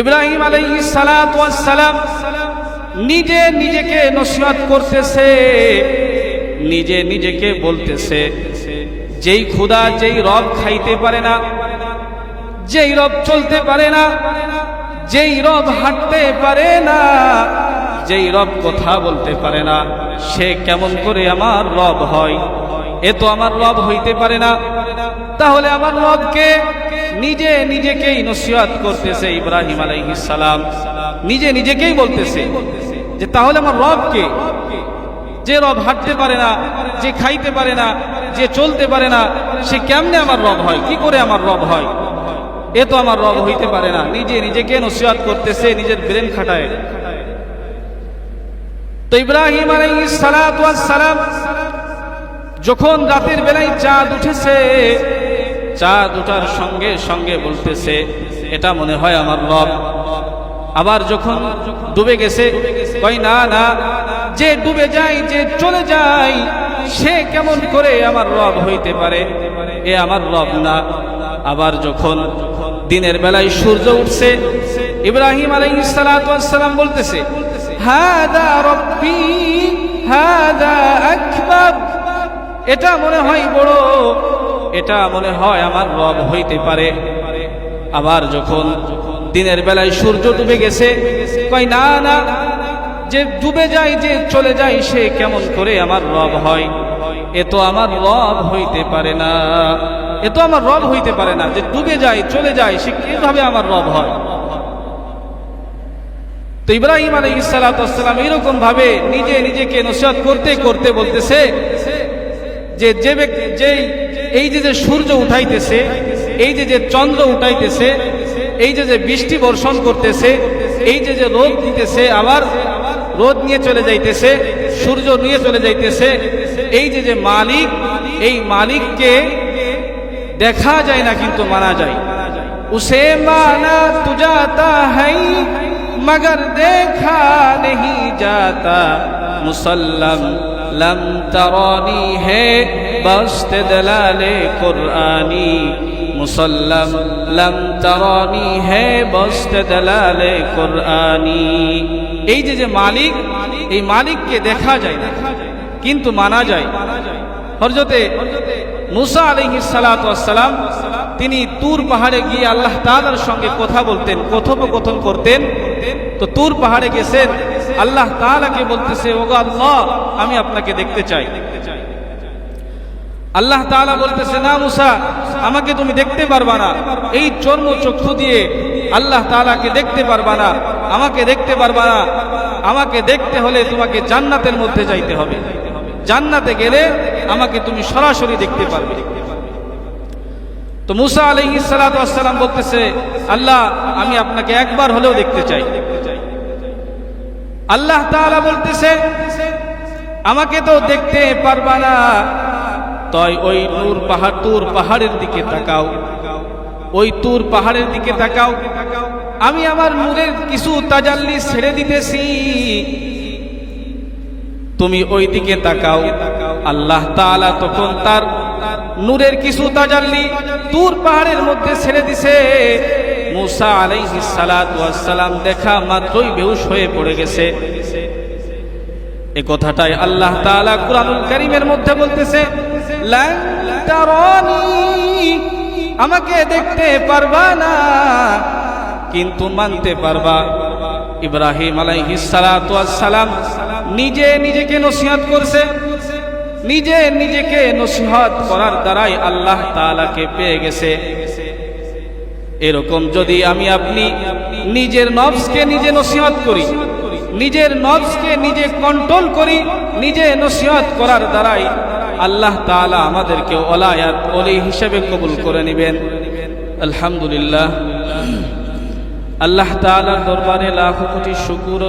ইব্রাহিম আলাইহিস সালাম নিজে নিজেকে নসিহত করতেছে, নিজে নিজেকে বলতেছে, যেই খুদা যেই রব খাইতে পারে না, যেই রব চলতে পারে না, যেই রব হাঁটতে পারে না, যেই রব কথা বলতে পারে না, সে কেমন করে আমার রব হয়? এ তো আমার রব হইতে পারে না। তাহলে আমার রবকে নিজে নিজেকেই নসিহত করতেছে ইব্রাহিম সালাম। নিজে নিজেকেই বলতেছে যে, তাহলে আমার রবকে যে রব হাঁটতে পারে না, যে খাইতে পারে না, যে চলতে পারে না, সে কেমনে আমার রব হয়? কি করে আমার রব হয়? এ তো আমার রব হইতে পারে না। নিজে নিজেকে নসিহত করতেছে নিজের ব্রেন খাটায়। তো ইব্রাহিম সালাম যখন রাতের বেলায় চাঁদ উঠেছে চাঁদ উঠার সঙ্গে সঙ্গে বলতেছে, এটা মনে হয় আমার রব। আবার যখন ডুবে গেছে কই না না, যে ডুবে যায়, যে চলে যায়, সে কেমন করে আমার রব হইতে পারে? এ আমার রব না। আবার যখন দিনের বেলায় সূর্য উঠছে, ইব্রাহিম ওয়াস সালাম বলতেছে এটা মনে হয় বড় এটা মনে হয় আমার রব হইতে পারে। আবার যখন দিনের বেলায় সূর্য ডুবে গেছে, কয়, না না, যে ডুবে যায়, যে চলে যায়, সে কেমন করে আমার রব হয়? এ তো আমার রব হইতে পারে না। এ তো আমার রব হইতে পারে না। যে ডুবে যায়, চলে যায়, সে কীভাবে আমার রব হয়? তো ইব্রাহিম আলী ইসালাতাম এরকম ভাবে নিজে নিজেকে নসিহত করতে করতে বলতেছে যে যে ব্যক্তি, যেই এই যে যে সূর্য উঠাইতেছে, এই যে যে চন্দ্র উঠাইতেছে, এই যে যে বৃষ্টি বর্ষণ করতেছে, এই যে যে রোদ দিতেছে, আবার রোদ নিয়ে চলে যাইতেছে, সূর্য নিয়ে চলে যাইতেছে, এই যে যে মালিক, এই মালিককে দেখা যায় না কিন্তু মানা যায়। উসে মানা তু হাই, মগর দেখা নেই যাতা, মুসল্লাম লম তরানি হে বস্ত দলালে কুরআনি মুসল্লম, লম তরানি হে বস্ত দলালে কুরআনি। এই যে যে মালিক, এই মালিককে দেখা যায় না, কিন্তু মানা যায়। হরজতে মুসা আলাইহিস সালাম তিনি তুর পাহাড়ে গিয়ে আল্লাহ তাআলার সঙ্গে কথা বলতেন, কথোপকথন করতেন। তো তুর পাহাড়ে গেছেন আল্লাহ তাআলাকে বলতেছে, ওগো আল্লাহ, আমি আপনাকে দেখতে চাই। আল্লাহ তাআলা বলতেছে, না মুসা, আমাকে তুমি দেখতে পারবা না। এই চর্ম চক্ষু দিয়ে আল্লাহ তাআলাকে দেখতে পারবা না। আমাকে দেখতে পারবা না। আমাকে দেখতে হলে তোমাকে জান্নাতের মধ্যে যাইতে হবে। জান্নাতে গেলে আমাকে তুমি সরাসরি দেখতে পারবে। তো মুসা আলহি সালাম বলতেছে, আল্লাহ, আমি আপনাকে একবার হলেও দেখতে চাই। আল্লাহ তাআলা বলতেছে, আমাকে তো দেখতে পারবা না। তাই ওই নূর পাহাড়, তুর পাহাড়ের দিকে তাকাও। ওই তুর পাহাড়ের দিকে তাকাও। আমি আমার নূরের কিছু তাজাল্লি ছেড়ে দিতেছি। তুমি ওই দিকে তাকাও। আল্লাহ তাআলা তখন তার নূরের কিছু তাজাল্লি তুর পাহাড়ের মধ্যে ছেড়ে দিছে। মুসা আলাইহি সালাম দেখা মাত্রই বেহুশ হয়ে পড়ে গেছে। এ কথাটাই আল্লাহ তাআলা কুরআনুল কারীমের মধ্যে বলতেছে আমাকে দেখতে পারবা না, কিন্তু মানতে পারবা। ইব্রাহিম ওয়াস সালাম নিজে নিজেকে নসিহত করছে। নিজে নিজেকে নসিহত করার দ্বারাই আল্লাহ তাআলাকে পেয়ে গেছে। এরকম যদি আমি আপনি নিজের নবসকে নিজে নসিহত করি, নিজের নবসকে নিজে কন্ট্রোল করি, নিজে নসিহত করার দ্বারাই আল্লাহ তালা আমাদেরকে অলায়াত অলি হিসেবে কবুল করে নেবেন। আলহামদুলিল্লাহ। আল্লাহ তাআলার দরবারে লাখ কোটি শুকুর